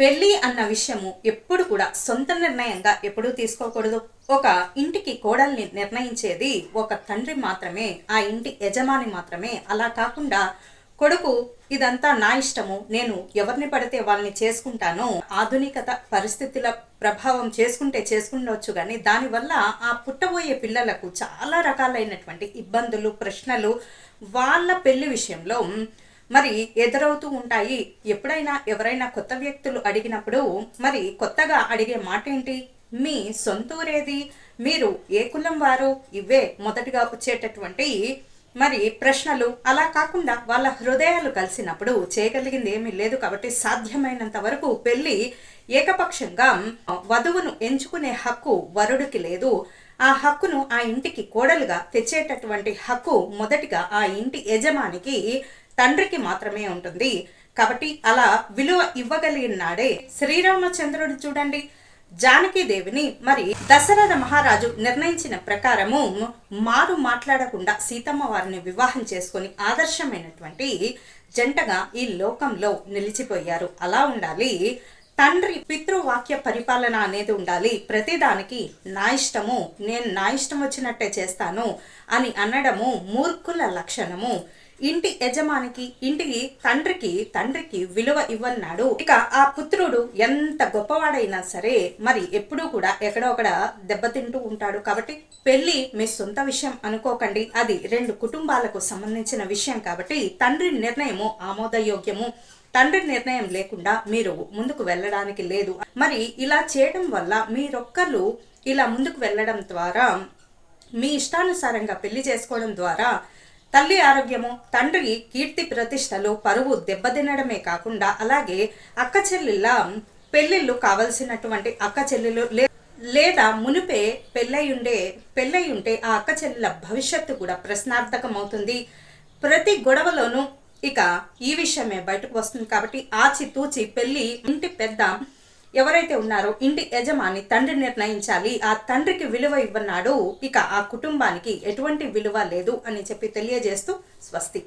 పెళ్ళి అన్న విషయము ఎప్పుడు కూడా సొంత నిర్ణయంగా ఎప్పుడూ తీసుకోకూడదు. ఒక ఇంటికి కోడల్ని నిర్ణయించేది ఒక తండ్రి మాత్రమే ఆ ఇంటి యజమాని మాత్రమే. అలా కాకుండా కొడుకు ఇదంతా నా ఇష్టము నేను ఎవరిని పడితే వాళ్ళని చేసుకుంటాను ఆధునికత పరిస్థితుల ప్రభావం చేసుకుంటే చేసుకుండవచ్చు కానీ దానివల్ల ఆ పుట్టబోయే పిల్లలకు చాలా రకాలైనటువంటి ఇబ్బందులు ప్రశ్నలు వాళ్ళ పెళ్ళి విషయంలో మరి ఎదురవుతూ ఉంటాయి. ఎప్పుడైనా ఎవరైనా కొత్త వ్యక్తులు అడిగినప్పుడు మరి కొత్తగా అడిగే మాట ఏంటి మీ సొంతూరేది? మీరు ఏ కులం వారు? ఇవే మొదటిగా వచ్చేటటువంటి మరి ప్రశ్నలు. అలా కాకుండా వాళ్ళ హృదయాలు కలిసినప్పుడు చేయగలిగింది ఏమీ లేదు కాబట్టి సాధ్యమైనంత వరకు పెళ్ళి ఏకపక్షంగా వధువును ఎంచుకునే హక్కు వరుడికి లేదు. ఆ హక్కును ఆ ఇంటికి కోడలుగా తెచ్చేటటువంటి హక్కు మొదటిగా ఆ ఇంటి యజమానికి తండ్రికి మాత్రమే ఉంటుంది. కాబట్టి అలా విలువ ఇవ్వగలిగిన నాడే శ్రీరామచంద్రుడు చూడండి. జానకీదేవిని మరి దశరథ మహారాజు నిర్ణయించిన ప్రకారము మారు మాట్లాడకుండా సీతమ్మ వారిని వివాహం చేసుకొని ఆదర్శమైనటువంటి జంటగా ఈ లోకంలో నిలిచిపోయారు. అలా ఉండాలి. తండ్రి పితృవాక్య పరిపాలన అనేది ఉండాలి. ప్రతిదానికి నా ఇష్టము నేను నా ఇష్టం వచ్చినట్టే చేస్తాను అని అనడము మూర్ఖుల లక్షణము. ఇంటి యజమానికి ఇంటికి తండ్రికి తండ్రికి విలువ ఇవ్వన్నాడు. ఇక ఆ పుత్రుడు ఎంత గొప్పవాడైనా సరే మరి ఎప్పుడూ కూడా ఎక్కడో ఒకడ దెబ్బతింటూ ఉంటాడు. కాబట్టి పెళ్ళి మీ సొంత విషయం అనుకోకండి. అది రెండు కుటుంబాలకు సంబంధించిన విషయం కాబట్టి తండ్రి నిర్ణయము ఆమోదయోగ్యము. తండ్రి నిర్ణయం లేకుండా మీరు ముందుకు వెళ్ళడానికి లేదు. మరి ఇలా చేయడం వల్ల మీరొక్కరు ఇలా ముందుకు వెళ్ళడం ద్వారా మీ ఇష్టానుసారంగా పెళ్ళి చేసుకోవడం ద్వారా తల్లి ఆరోగ్యము తండ్రి కీర్తి ప్రతిష్టలు పరువు దెబ్బతినడమే కాకుండా అలాగే అక్క చెల్లెళ్ళ పెళ్ళిళ్ళు కావలసినటువంటి అక్క చెల్లెలు లే లేదా మునిపే పెళ్ళై ఉండే పెళ్ళై ఉంటే ఆ అక్క చెల్లెల భవిష్యత్తు కూడా ప్రశ్నార్థకం అవుతుంది ప్రతి గొడవలోనూ ఇక ఈ విషయమే బయటకు వస్తుంది కాబట్టి ఆచితూచి పెళ్ళి ఇంటి పెద్ద ఎవరైతే ఉన్నారో ఇంటి యజమాని తండ్రి నిర్ణయించాలి. ఆ తండ్రికి విలువ ఇవ్వన్నాడు ఇక ఆ కుటుంబానికి ఎటువంటి విలువ లేదు అని చెప్పి తెలియజేస్తూ స్వస్తి.